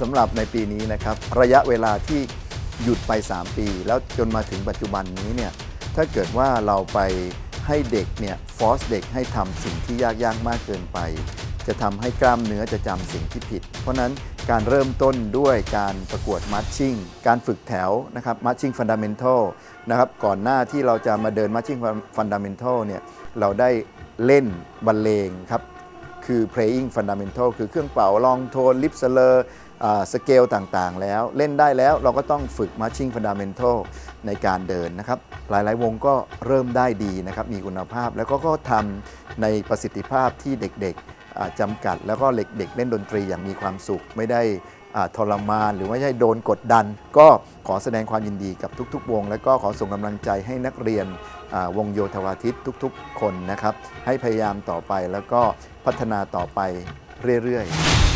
สำหรับในปีนี้นะครับ ระยะเวลาที่หยุดไป 3 ปี แล้วจนมาถึงปัจจุบันนี้เนี่ยถ้าเกิดว่าเราไปให้เด็กเนี่ยฟอสเด็กให้ทำสิ่งที่ยากๆมากเกินไป จะทำให้กล้ามเนื้อจะจำสิ่งที่ผิด เพราะฉะนั้นการเริ่มต้นด้วยการประกวดมัชชิ่ง การฝึกแถวนะครับมัชชิ่งฟันดัมเมนทัลนะครับก่อนหน้าที่เราจะมาเดินมัชชิ่งฟันดัมเมนทัลเนี่ยเราได้เล่นบรรเลงครับคือ playing fundamental คือเครื่องเป่าลองโทนลิปเซเลอร์ สเกลต่างๆ แล้วเล่นได้แล้วเราก็ต้องฝึก marching fundamental ในการเดินนะครับ หลายๆ วงก็เริ่มได้ดีนะครับ มีคุณภาพแล้วก็ก็ทำในประสิทธิภาพที่เด็กๆจำกัด แล้วก็เด็กๆเล่นดนตรีอย่างมีความสุขไม่ได้ทรมานหรือไม่ใช่โดนกดดัน ก็ขอแสดงความยินดีกับทุกๆ วง และก็ขอส่งกำลังใจให้นักเรียนวงโยธวาทิตทุกๆ คนนะครับ ให้พยายามต่อไปแล้วก็พัฒนาต่อไปเรื่อยๆ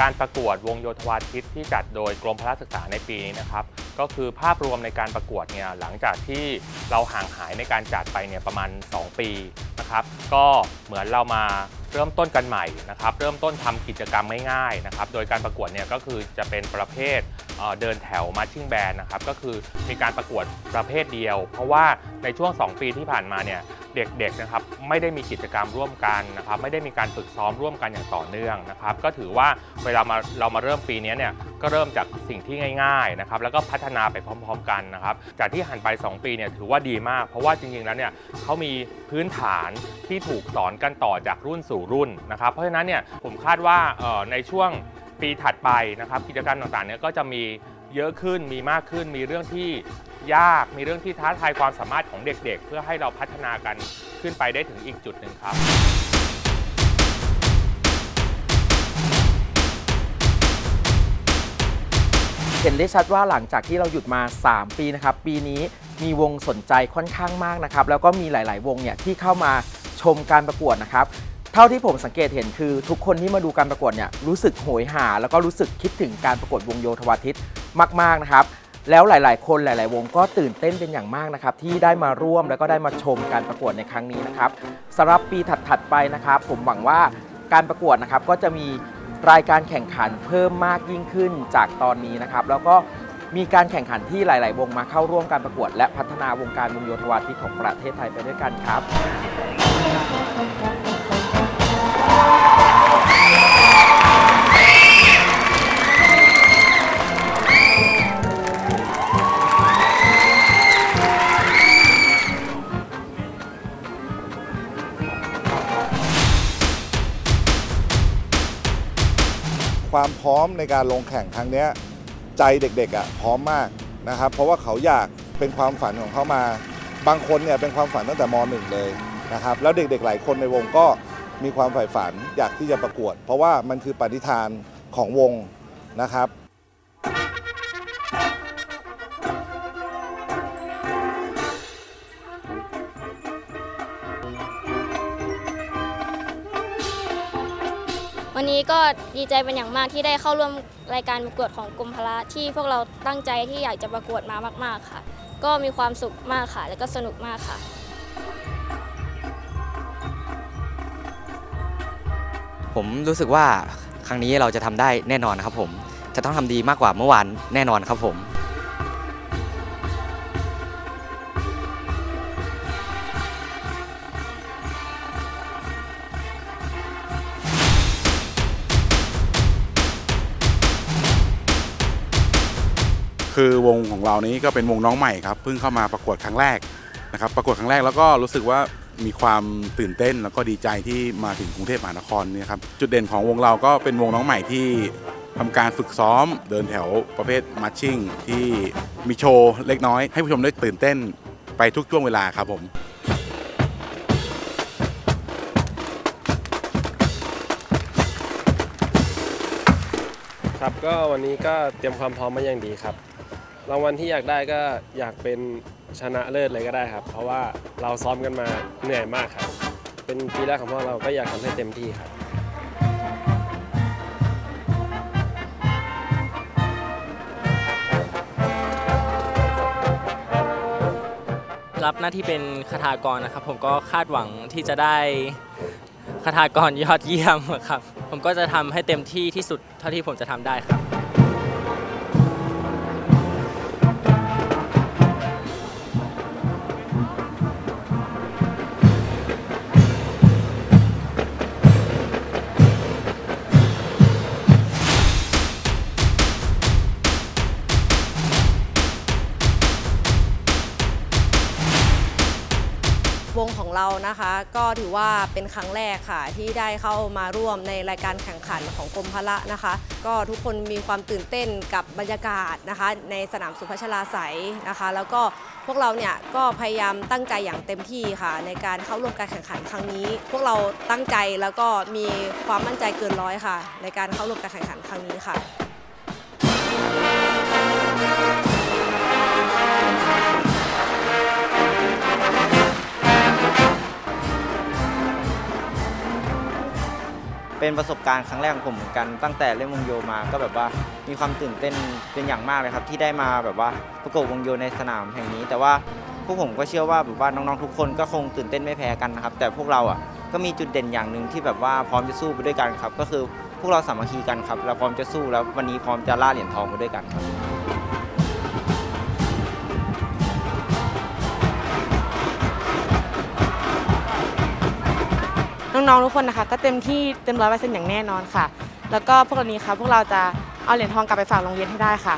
การประกวดวงโยธวาทิตที่จัดโดยกรมพละศึกษาในปีนี้นะครับ ก็คือภาพรวมในการประกวดเนี่ยหลังจากที่เราห่างหายในการจัดไปเนี่ยประมาณ 2 ปีนะครับ ก็เหมือนเรามาเริ่มต้นกันใหม่นะครับ เริ่มต้นทำกิจกรรมง่ายๆนะครับ โดยการประกวดเนี่ยก็คือจะเป็นประเภทเอ่อเดินแถวมาชิ่งแบนนะครับ ก็คือมีการประกวดประเภทเดียว เพราะว่าในช่วง 2 ปีที่ผ่านมาเนี่ย เด็กๆนะครับไม่ได้มีกิจกรรมร่วมกันนะครับไม่ได้มีการฝึกซ้อมร่วมกันอย่างต่อเนื่องนะครับก็ถือว่าเวลามาเรามาเริ่มปีนี้เนี่ยก็เริ่มจากสิ่งที่ง่ายๆนะครับแล้วก็พัฒนาไปพร้อม ๆ กันนะครับจากที่หันไป 2 ปีเนี่ยถือว่าดีมาก เพราะว่าจริงๆแล้วเนี่ยเขามีพื้นฐานที่ถูกสอนกันต่อจากรุ่นสู่รุ่นนะครับเพราะฉะนั้นเนี่ยผมคาดว่าในช่วงปีถัดไปนะครับกิจกรรมต่างๆเนี่ยก็จะมีเยอะขึ้นมีมากขึ้นมีเรื่องที่ ยาก มีเรื่องที่ท้าทายความสามารถของเด็กๆ เพื่อให้เราพัฒนากันขึ้นไปได้ถึงอีกจุดหนึ่งครับ เห็นได้ชัดว่าหลังจากที่เราหยุดมา 3 ปีนะครับ ปีนี้มีวงสนใจค่อนข้างมากนะครับ แล้วก็มีหลาย ๆ วงเนี่ยที่เข้ามาชมการประกวดนะครับ เท่าที่ผมสังเกตเห็นคือ ทุกคนที่มาดูการประกวดเนี่ยรู้สึกโหยหา แล้วก็รู้สึกคิดถึงการประกวดวงโยธวาทิตมาก ๆ นะครับ แล้วหลาย ๆ คนหลาย ๆ วงก็ตื่นเต้นเป็นอย่างมากนะครับ ที่ได้มาร่วมแล้วก็ได้มาชมการประกวดในครั้งนี้นะครับสำหรับปีถัด ๆ ไปนะครับ ผมหวังว่าการประกวดนะครับก็จะมีรายการแข่งขันเพิ่มมากยิ่งขึ้นจากตอนนี้นะครับ แล้วก็มีการแข่งขันที่หลาย ๆ วงมาเข้าร่วมการประกวด และพัฒนาวงการวงโยธวาทิตของประเทศไทยไปด้วยกันครับ ความพร้อมในการลงแข่งครั้งนี้ใจเด็กๆอะพร้อมมากนะครับ เพราะว่าเขาอยากเป็นความฝันของเขามา บางคนเนี่ยเป็นความฝันตั้งแต่มหนึ่งเลยนะครับ แล้วเด็กๆ หลายคนในวงก็มีความใฝ่ฝันอยากที่จะประกวด เพราะว่ามันคือปณิธานของวงนะครับ วันนี้ก็ดีใจเป็นอย่างมากที่ได้เข้าร่วมรายการประกวดของกรมพละที่พวกเราตั้งใจที่อยากจะประกวดมามาก ๆค่ะ ก็มีความสุขมากค่ะ แล้วก็สนุกมากค่ะ ผมรู้สึกว่าครั้งนี้เราจะทำได้แน่นอนครับผม จะต้องทำดีมากกว่าเมื่อวานแน่นอนครับผม คือวงของเรานี้ก็เป็นวงน้องใหม่ครับเพิ่งเข้ามาประกวดครั้งแรกนะครับประกวดครั้งแรกแล้วก็รู้สึกว่ามีความตื่นเต้นแล้วก็ดีใจที่มาถึงกรุงเทพมหานครเนี่ยครับจุดเด่นของวงเราก็เป็นวงน้องใหม่ที่ทำการฝึกซ้อมเดินแถวประเภทมาร์ชชิ่งที่มีโชว์เล็กน้อย ให้ผู้ชมได้ตื่นเต้นไปทุกช่วงเวลาครับผมครับก็วันนี้ก็เตรียมความพร้อมมาอย่างดีครับ รางวัลที่อยากได้ก็อยากเป็นชนะเลิศเลยก็ได้ครับ เพราะว่าเราซ้อมกันมาเหนื่อยมากครับ เป็นปีแรกของพวกเราก็อยากทำให้เต็มที่ครับรับหน้าที่เป็นคาถากรนะครับ ผมก็คาดหวังที่จะได้คาถากรยอดเยี่ยมครับ ผมก็จะทำให้เต็มที่ที่สุดเท่าที่ผมจะทำได้ครับ เรานะคะ ก็ถือว่าเป็นครั้งแรกค่ะ ที่ได้เข้ามาร่วมในรายการแข่งขันของกรมพละนะคะ ก็ทุกคนมีความตื่นเต้นกับบรรยากาศนะคะ ในสนามสุพัชลาไสยนะคะ แล้วก็พวกเราเนี่ยก็พยายามตั้งใจอย่างเต็มที่ค่ะ ในการเข้าร่วมการแข่งขันครั้งนี้ พวกเราตั้งใจแล้วก็มีความมั่นใจเกินร้อยค่ะ ในการเข้าร่วมการแข่งขันครั้งนี้ค่ะ เป็นประสบการณ์ครั้งแรกของผมเหมือนกันตั้งแต่เล่นวงโยมาก็แบบว่ามีความตื่นเต้นเป็นอย่างมากเลยครับ ที่ได้มาแบบว่าประกบวงโยในสนามแห่งนี้ แต่ว่าพวกผมก็เชื่อว่าแบบว่าน้องๆทุกคนก็คงตื่นเต้นไม่แพ้กันนะครับแต่พวกเราอะก็มีจุดเด่นอย่างหนึ่งที่แบบว่าพร้อมจะสู้ไปด้วยกันครับ ก็คือพวกเราสามัคคีกันครับเราพร้อมจะสู้แล้ววันนี้พร้อมจะล่าเหรียญทองไปด้วยกันครับ น้องๆทุกคนนะคะ ก็เต็มที่เต็มร้อยเปอร์เซ็นต์อย่างแน่นอนค่ะ แล้วก็พวกเรานี้ค่ะพวกเราจะเอาเหรียญทองกลับไปฝากโรงเรียนให้ได้ค่ะ